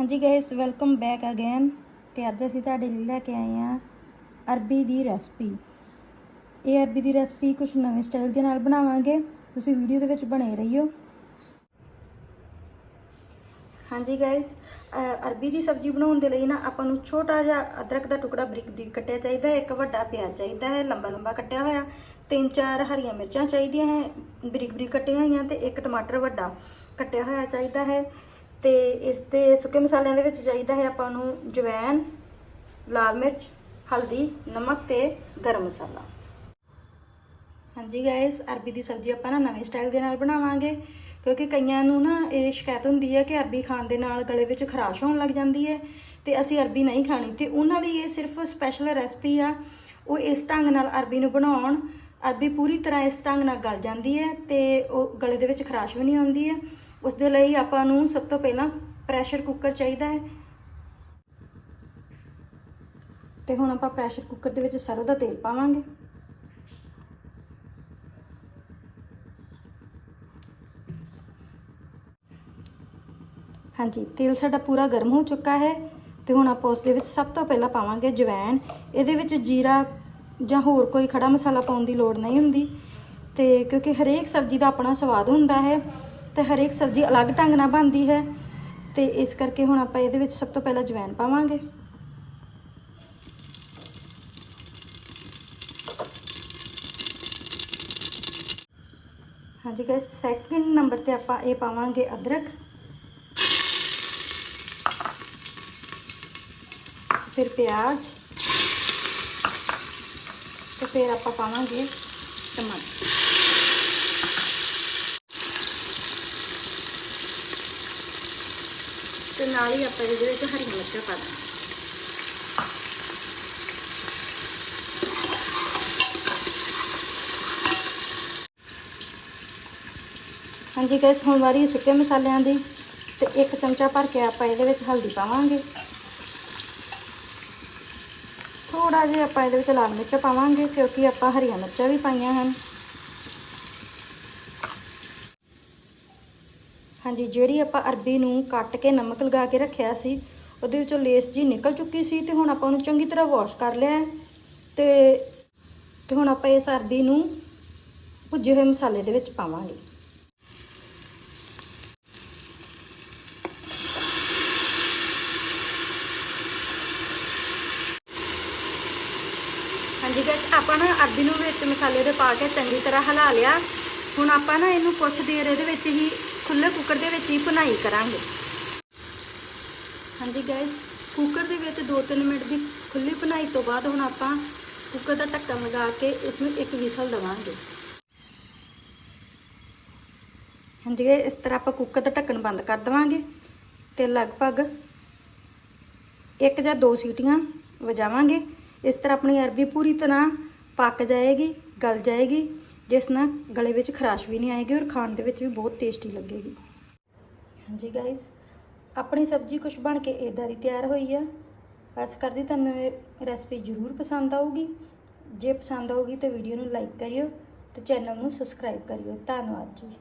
ਹਾਂਜੀ guys welcome back again ਤੇ ਅੱਜ ਅਸੀਂ ਤੁਹਾਡੇ ਲਈ ਲੈ ਕੇ ਆਏ ਹਾਂ ਅਰਬੀ ਦੀ ਰੈਸਪੀ ਇਹ ਅਰਬੀ ਦੀ ਰੈਸਪੀ ਕੁਝ ਨਵੇਂ ਸਟਾਈਲ ਦੇ ਨਾਲ ਬਣਾਵਾਂਗੇ। ਤੁਸੀਂ ਵੀਡੀਓ ਦੇ ਵਿੱਚ ਬਣੇ ਰਹੀਓ। ਹਾਂਜੀ ਗਾਇਸ ਅਰਬੀ ਦੀ ਸਬਜ਼ੀ ਬਣਾਉਣ ਦੇ ਲਈ ਨਾ ਆਪਾਂ ਨੂੰ ਛੋਟਾ ਜਿਹਾ ਅਦਰਕ ਦਾ ਟੁਕੜਾ ਬਰੀਕ ਬਰੀਕ ਕੱਟਿਆ ਚਾਹੀਦਾ ਹੈ, ਇੱਕ ਵੱਡਾ ਪਿਆਜ਼ ਚਾਹੀਦਾ ਹੈ, ਲੰਬਾ ਲੰਬਾ ਕੱਟਿਆ ਹੋਇਆ। ਤਿੰਨ ਚਾਰ ਹਰੀਆਂ ਮਿਰਚਾਂ ਚਾਹੀਦੀਆਂ ਹੈ, ਬਰੀਕ ਬਰੀਕ ਕੱਟੀਆਂ ਹੋਈਆਂ ਤੇ ਇੱਕ ਟਮਾਟਰ ਵੱਡਾ ਕੱਟਿਆ ਹੋਇਆ ਚਾਹੀਦਾ ਹੈ। ਤੇ ਇਸ ਦੇ ਸੁੱਕੇ ਮਸਾਲਿਆਂ ਦੇ ਵਿੱਚ ਚਾਹੀਦਾ ਹੈ ਆਪਾਂ ਨੂੰ ਜਵੈਨ ਲਾਲ ਮਿਰਚ, ਹਲਦੀ, ਨਮਕ ਤੇ ਗਰਮ ਮਸਾਲਾ। ਹਾਂਜੀ ਗਾਇਸ ਅਰਬੀ ਦੀ ਸਬਜ਼ੀ ਆਪਾਂ ਨਾ ਨਵੇਂ ਸਟਾਈਲ ਦੇ ਨਾਲ ਬਣਾਵਾਂਗੇ, ਕਿਉਂਕਿ ਕਈਆਂ ਨੂੰ ਨਾ ਇਹ ਸ਼ਿਕਾਇਤ ਹੁੰਦੀ ਹੈ ਕਿ ਅਰਬੀ ਖਾਣ ਦੇ ਨਾਲ ਗਲੇ ਵਿੱਚ ਖਰਾਸ਼ ਹੋਣ ਲੱਗ ਜਾਂਦੀ ਹੈ ਤੇ ਅਸੀਂ ਅਰਬੀ ਨਹੀਂ ਖਾਣੀ ਤੇ ਉਹਨਾਂ ਲਈ ਇਹ ਸਿਰਫ ਸਪੈਸ਼ਲ ਰੈਸਪੀ ਆ। ਉਹ ਇਸ ਢੰਗ ਨਾਲ ਅਰਬੀ ਨੂੰ ਬਣਾਉਣ, ਅਰਬੀ ਪੂਰੀ ਤਰ੍ਹਾਂ ਇਸ ਢੰਗ ਨਾਲ ਗਲ ਜਾਂਦੀ ਹੈ ਤੇ ਉਹ ਗਲੇ ਦੇ ਵਿੱਚ ਖਰਾਸ਼ ਵੀ ਨਹੀਂ ਆਉਂਦੀ ਹੈ। ਉਸ ਦੇ ਲਈ ਆਪਾਂ ਨੂੰ ਸਭ ਤੋਂ ਪਹਿਲਾਂ ਪ੍ਰੈਸ਼ਰ ਕੁੱਕਰ ਚਾਹੀਦਾ ਹੈ। ਤੇ ਹੁਣ ਆਪਾਂ ਪ੍ਰੈਸ਼ਰ ਕੁੱਕਰ ਦੇ ਵਿੱਚ ਸਰੋਂ ਦਾ ਤੇਲ ਪਾਵਾਂਗੇ। ਹਾਂਜੀ, ਤੇਲ ਸਾਡਾ ਪੂਰਾ ਗਰਮ ਹੋ ਚੁੱਕਾ ਹੈ ਤੇ ਹੁਣ ਆਪਾਂ ਉਸ ਦੇ ਵਿੱਚ ਸਭ ਤੋਂ ਪਹਿਲਾਂ ਪਾਵਾਂਗੇ ਜਵੈਨ ਇਹਦੇ ਵਿੱਚ ਜੀਰਾ ਜਾਂ ਹੋਰ ਕੋਈ ਖੜਾ ਮਸਾਲਾ ਪਾਉਣ ਦੀ ਲੋੜ ਨਹੀਂ ਹੁੰਦੀ ਤੇ ਕਿਉਂਕਿ ਹਰੇਕ ਸਬਜ਼ੀ ਦਾ ਆਪਣਾ ਸਵਾਦ ਹੁੰਦਾ ਹੈ। ਤੇ ਹਰੇਕ ਸਬਜ਼ੀ ਅਲੱਗ ਢੰਗ ਨਾਲ ਬਣਦੀ ਹੈ ਤੇ ਇਸ ਕਰਕੇ ਹੁਣ ਆਪਾਂ ਇਹਦੇ ਵਿੱਚ ਸਭ ਤੋਂ ਪਹਿਲਾਂ ਜਵੈਨ ਪਾਵਾਂਗੇ। ਹਾਂਜੀ ਗਾਇਸ ਸੈਕਿੰਡ ਨੰਬਰ ਤੇ ਆਪਾਂ ਇਹ ਪਾਵਾਂਗੇ ਅਦਰਕ। ਫਿਰ ਪਿਆਜ਼। ਤੇ ਫਿਰ ਆਪਾਂ ਪਾਵਾਂਗੇ ਟਮਾਟਰ। ਤੇ ਨਾਲ ਹੀ ਆਪਾਂ ਇਹਦੇ ਵਿੱਚ ਹਰੀਆਂ ਮਿਰਚਾਂ ਪਾ ਦਾਂਗੇ ਹਾਂਜੀ ਗੈਸ ਹੁਣ ਵਾਰੀ ਸੁੱਕੇ ਮਸਾਲਿਆਂ ਦੀ ਤੇ ਇੱਕ ਚਮਚਾ ਭਰ ਕੇ ਆਪਾਂ ਇਹਦੇ ਵਿੱਚ ਹਲਦੀ ਪਾਵਾਂਗੇ। ਥੋੜਾ ਜਿਹਾ ਆਪਾਂ ਇਹਦੇ ਵਿੱਚ ਲਾਲ ਮਿਰਚ ਪਾਵਾਂਗੇ ਕਿਉਂਕਿ ਆਪਾਂ ਹਰੀਆਂ ਮਿਰਚਾਂ ਵੀ ਪਾਈਆਂ ਹਨ। ਹਾਂਜੀ, ਜਿਹੜੀ ਆਪਾਂ ਅਰਬੀ ਨੂੰ ਕੱਟ ਕੇ ਨਮਕ ਲਗਾ ਕੇ ਰੱਖਿਆ ਸੀ, ਉਹਦੇ ਵਿੱਚੋਂ ਲੇਸ ਜੀ ਨਿਕਲ ਚੁੱਕੀ ਸੀ ਤੇ ਹੁਣ ਆਪਾਂ ਉਹਨੂੰ ਚੰਗੀ ਤਰ੍ਹਾਂ ਵਾਸ਼ ਕਰ ਲਿਆ ਹੈ। ਤੇ ਤੇ ਹੁਣ ਆਪਾਂ ਇਸ ਅਰਬੀ ਨੂੰ ਭੁੱਜੇ ਹੋਏ ਮਸਾਲੇ ਦੇ ਵਿੱਚ ਪਾਵਾਂਗੇ। ਹਾਂਜੀ ਗਾਇਸ ਆਪਾਂ ਨਾ ਅਰਬੀ ਨੂੰ ਵਿੱਚ ਮਸਾਲੇ ਦੇ ਪਾ ਕੇ ਚੰਗੀ ਤਰ੍ਹਾਂ ਹਿਲਾ ਲਿਆ। ਹੁਣ ਆਪਾਂ ਨਾ ਇਹਨੂੰ ਕੁਛ ਦੇਰ ਇਹਦੇ ਵਿੱਚ ਹੀ ਖੁੱਲੇ ਕੁੱਕਰ ਦੇ ਵਿੱਚ ਹੀ ਭੁਨਾਈ ਕਰਾਂਗੇ। ਹਾਂਜੀ ਗਾਇਸ ਕੁੱਕਰ ਦੇ ਵਿੱਚ 2-3 ਮਿੰਟ ਦੀ ਖੁੱਲੀ ਭੁਨਾਈ ਤੋਂ ਬਾਅਦ ਹੁਣ ਆਪਾਂ ਕੁੱਕਰ ਦਾ ਢੱਕਣ ਲਗਾ ਕੇ ਇਸ ਨੂੰ ਇੱਕ ਵਿਸਲ ਦਵਾਂਗੇ। ਹਾਂਜੀ ਗਾਇਸ ਇਸ ਤਰ੍ਹਾਂ ਆਪਾਂ ਕੁੱਕਰ ਦਾ ਢੱਕਣ ਬੰਦ ਕਰ ਦਵਾਂਗੇ ਤੇ ਲਗਭਗ ਇੱਕ ਜਾਂ ਦੋ ਸੀਟੀਆਂ ਵਜਾਵਾਂਗੇ। ਇਸ ਤਰ੍ਹਾਂ ਆਪਣੀ ਅਰਬੀ ਪੂਰੀ ਤਰ੍ਹਾਂ ਪੱਕ ਜਾਏਗੀ, ਗਲ ਜਾਏਗੀ ਜਿਸ ਨਾਲ ਗਲੇ ਵਿੱਚ ਖਰਾਸ਼ ਵੀ ਨਹੀਂ ਆਏਗੀ ਔਰ ਖਾਣ ਦੇ ਵਿੱਚ ਵੀ ਬਹੁਤ ਟੇਸਟੀ ਲੱਗੇਗੀ। ਹਾਂਜੀ ਗਾਇਸ ਆਪਣੀ ਸਬਜ਼ੀ ਕੁਛ ਬਣ ਕੇ ਇਦਾਂ ਦੀ ਤਿਆਰ ਹੋਈ ਆ। ਬਸ ਕਰਦੀ ਤੁਹਾਨੂੰ ਇਹ ਰੈਸਪੀ ਜ਼ਰੂਰ ਪਸੰਦ ਆਊਗੀ। ਜੇ ਪਸੰਦ ਆਊਗੀ ਤਾਂ ਵੀਡੀਓ ਨੂੰ ਲਾਈਕ ਕਰਿਓ ਤੇ ਚੈਨਲ ਨੂੰ ਸਬਸਕ੍ਰਾਈਬ ਕਰਿਓ। ਧੰਨਵਾਦ ਜੀ।